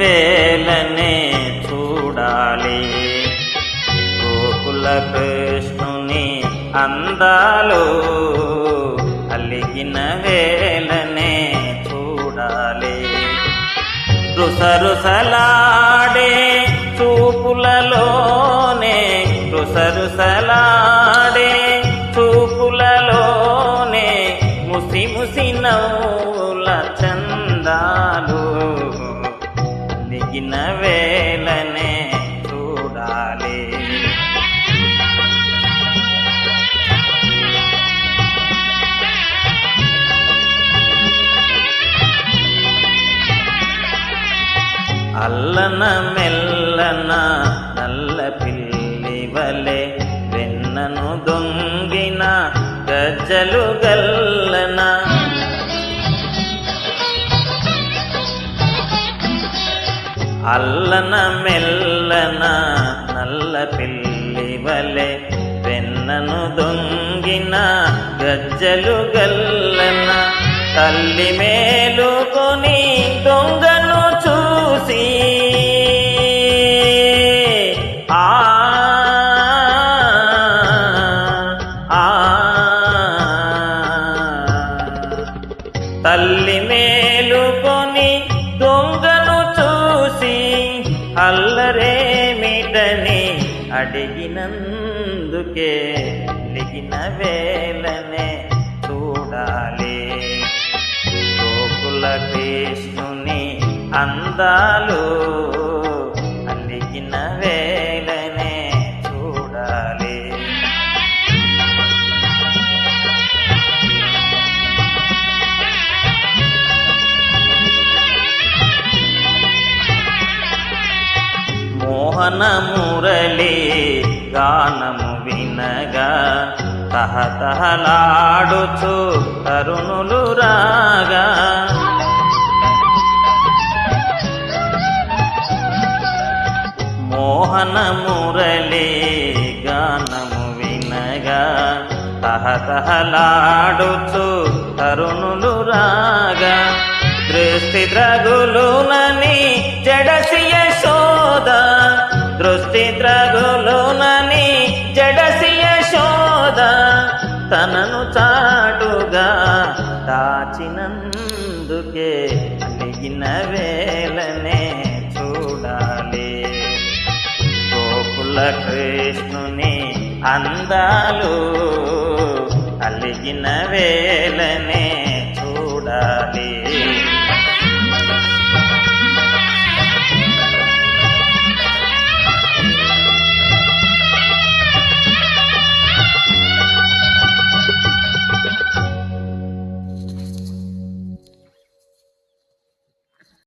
వేలనే చూడాలి. గోకుల కృష్ణుని అందాలు అలిగిన వేలనే చూడాలి. రుసరుసలాడే చూపులలోనే రుసరుసలాడే చూపులలోనే ముసి ముసి నవ్వుల చందా దిగిన వేలనే చూడాలి. అల్లన మెల్లన నల్ల పిల్లి వలె వెన్నను దొంగిన గజ్జలు గల్లనా అల్లన మెల్లన నల్ల పిల్లి వలె వెన్నను దొంగిన గజ్జలు గల్లన తల్లి మేలుకొని అడిగినందుకే లిగిన వేలనే చూడాలి. గోకుల కృష్ణుని అందాలు అలిగిన వే మురళి గానము వినగా తహతహలాడుచు తరుణులు రాగా. మోహన మురళి గానము వినగా తహతహలాడుచు తరుణులు రాగా. దృష్టి ద్రగులునని జడసి తనను చాటుగా దాచినందుకే మిగిన వేలనే చూడాలి. గోకుల కృష్ణుని అందాలు అలిగిన వేలనే చూడాలి.